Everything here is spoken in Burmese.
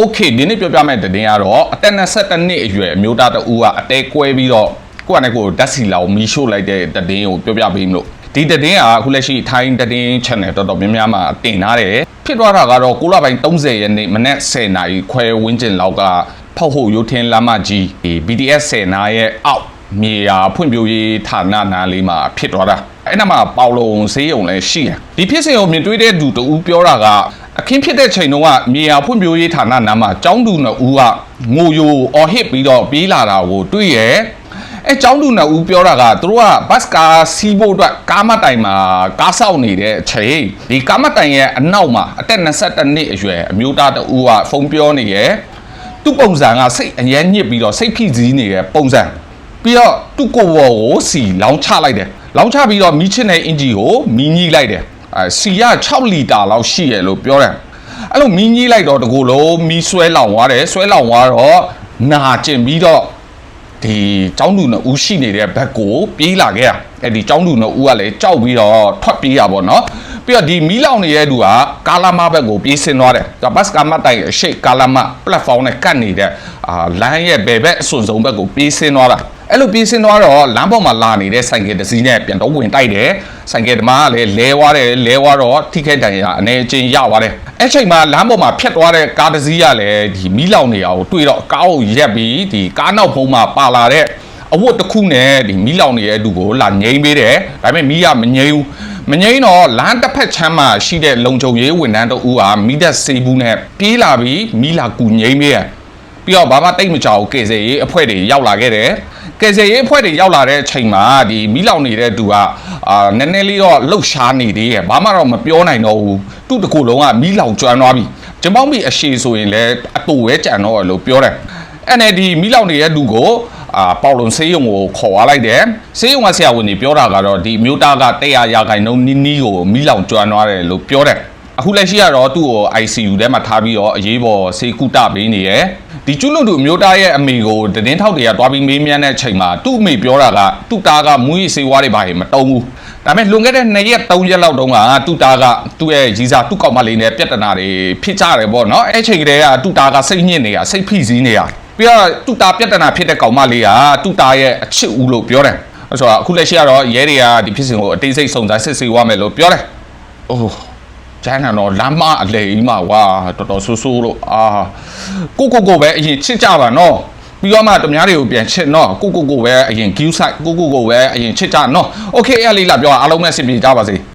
okay ဒီနေ့ပြောပြမယ့်သတင်းကတော့အသက်22နှစ်အရွယ်အမျိုးသားတဦးကအတဲကွဲပြီးတော့ကိုယ့်အနေကိုယ်ဓာတ်စီလောင်မီးရှို့လိုက်တဲ့သတင်းကိုပြောပြပေးမလို့ဒီသတင်းကအခုလက်ရှိထိုင်းသတင်း channel တော်တော်များများမှာတင်ထားတယ်ဖြစ်သွားတာကတော့9လပိုင်း30ရက်နေ့မနက်10:00နာရီခွဲဝန်းကျင်လောက်ကဖောက်ဟုတ်ရုတ်ထင်းလမ်းမကြီးဒီ BTS 10နာရဲ့အောက်မြေယာဖွံ့ဖြိုးရေးဌာနနားလေးမှာဖြစ်သွားတာအဲ့နာမှာပေါလုံဈေးရုံလည်းရှိတယ်ဒီဖြစ်စဉ်ကိုမြင်တွေ့တဲ့သူတဦးပြောတာကအခ င်းဖြစ်တဲ့ချိန်တုန်းကမြေယာဖွံ့ဖြိုးရေးဌာနနားမှာကျောင်းသူနှစ်ဦးကငိုယိုအော်ဟစ်ပြီးတော့ပြေးလာတာကိုတွေ့ရဲအဲကျောင်းသူနှစ်ဦးပြောတာကသူတို့ကဘတ်ကားစီးဖို့အတွက်ကားမတိုင်မှာကားဆောက်နေတဲ့အချိန်ဒီကားမတိုင်ရဲ့အနောက်မှာအသက်22နှစ်အရွယ်အမျိုးသားတဦးကဖုန်းပြောနေရဲသူ့ပုံစံကစိတ်အငြင်းညစ်ပြီးတော့စိတ်ဖိစီးနေတဲ့ပုံစံပြီးတော့သူ့ကိုယ်ပေါ်ကိုစီလောင်းချလိုက်တယ်လောင်းချပြီးတော့မီးချစ်တဲ့အင်ဂျီကိုမီးညှိလိုက်တယ် အဲစီရ6လီတာလောက်ရှိရလို့ပြောတယ်အဲ့လိုမီးကြီးလိုက်တော့တကူလုံးမီးဆွဲလောင်သွားတယ်ဆွဲလောင်သွားတော့နာကျင်ပြီးတော့ဒီចောင်းလူနှစ်ဦးရှိနေတဲ့ဘက်ကိုပြေးလာခဲ့ရအဲ့ဒီចောင်းလူနှစ်ဦးကလည်းကြောက်ပြီးတော့ထွက်ပြေးရပါတော့ပြီးတော့ဒီမီးလောင်နေတဲ့လူကကာလာမဘက်ကိုပြေးဆင်းသွားတယ်ဒါဘတ်ကာမတိုင်အရှိတ်ကာလာမ platform နဲ့ကတ်နေတဲ့အာလမ်းရဲ့ဘယ်ဘက်အစွန်ဆုံးဘက်ကိုပြေးဆင်းသွားတာ အဲ့လိုပြေးဆင်းသွားတော့လမ်းပေါ်မှာလာနေတဲ့ဆိုင်ကယ်တစ်စီးနဲ့ပြန်တော့ဝင်တိုက်တယ်ဆိုင်ကယ်ဓမ္မကလည်းလဲသွားတယ်လဲသွားတော့ထိခိုက်ဒဏ်ရာအနေချင်းရသွားတယ်အဲ့ချိန်မှာလမ်းပေါ်မှာဖြတ်သွားတဲ့ကားတစ်စီးကလည်းဒီမီးလောင်နေတာကိုတွေ့တော့ကားကိုရက်ပြီးဒီကားနောက်ဖုံးမှာပါလာတဲ့အဝတ်တစ်ခုနဲ့ဒီမီးလောင်နေတဲ့သူကိုလာငိမ့်ပေးတယ်ဒါပေမဲ့မီးကမငိမ့်ဘူးမငိမ့်တော့လမ်းတစ်ဖက်ချမ်းမှာရှိတဲ့လုံခြုံရေးဝန်ထမ်းတို့ဦးဟာမီးသက်စေးဘူးနဲ့ပြေးလာပြီးမီးလာကူငိမ့်ပေးတယ် ပြီးတော့ဘာမှတိတ်မကြောက်ဘူးကေစေရေးအဖွဲ့တွေရောက်လာခဲ့တယ်ကေစေရေးအဖွဲ့တွေရောက်လာတဲ့အချိန်မှာဒီမီးလောင်နေတဲ့သူကအာနည်းနည်းလေးတော့လှုပ်ရှားနေသေးတယ်ဘာမှတော့မပြောနိုင်တော့ဘူးသူ့တကူလုံးကမီးလောင်ကျွမ်းသွားပြီကျမောင်းမီအရှိဆိုရင်လည်းအတူပဲကြံတော့လို့ပြောတယ်အဲ့နဲ့ဒီမီးလောင်နေတဲ့သူကိုအာပေါလုံဆေးရုံကိုခေါ်သွားလိုက်တယ်ဆေးရုံကဆရာဝန်ကြီးပြောတာကတော့ဒီမျိုးသားက100ရာခိုင်နှုန်းနီးနီးကိုမီးလောင်ကျွမ်းသွားတယ်လို့ပြောတယ်အခုလက်ရှိကတော့သူ့ကို ICU ထဲမှာထားပြီးတော့အရေးပေါ်ဆေးကုသပေးနေရယ် ဒီကျွလွန်သူအမျိုးသားရဲ့အမေကိုတင်းထောက်တွေကတွားပြီးမေးမြန်းတဲ့အချိန်မှာသူ့အမေပြောတာကသူ့သားကမူးယစ်ဆေးဝါးတွေဘာတွေမတုံးဘူးဒါပေမဲ့လွန်ခဲ့တဲ့2ရက်3ရက်လောက်တုန်းကသူ့သားကသူ့ရဲ့ရီစာသူ့ကောင်မလေးနဲ့ပြဿနာတွေဖြစ်ကြတယ်ပေါ့နော်အဲ့ချိန်ကတည်းကသူ့သားကစိတ်ညစ်နေတာစိတ်ဖိစီးနေတာပြီးတော့သူ့သားပြဿနာဖြစ်တဲ့ကောင်မလေးကသူ့သားရဲ့အချစ်ဦးလို့ပြောတယ်အဲ့ဆိုတော့အခုလက်ရှိကတော့ရဲတွေကဒီဖြစ်စဉ်ကိုအသေးစိတ်စုံစမ်းစစ်ဆေးရမယ်လို့ပြောတယ်အိုး ကျန်းတယ်တော့လမ်းမအလေကြီးမှာကွာတော်တော်ဆိုးဆိုးလို့အာကိုကိုကိုပဲအရင်ချစ်ကြပါနော်ပြီးတော့မှတမားတွေကိုပြန်ချစ်နော်ကိုကိုကိုပဲအရင် queue site ကိုကိုကိုပဲအရင်ချစ်ကြနော်โอเคအဲ့လေးလာပြောအားလုံးပဲအဆင်ပြေကြပါစေ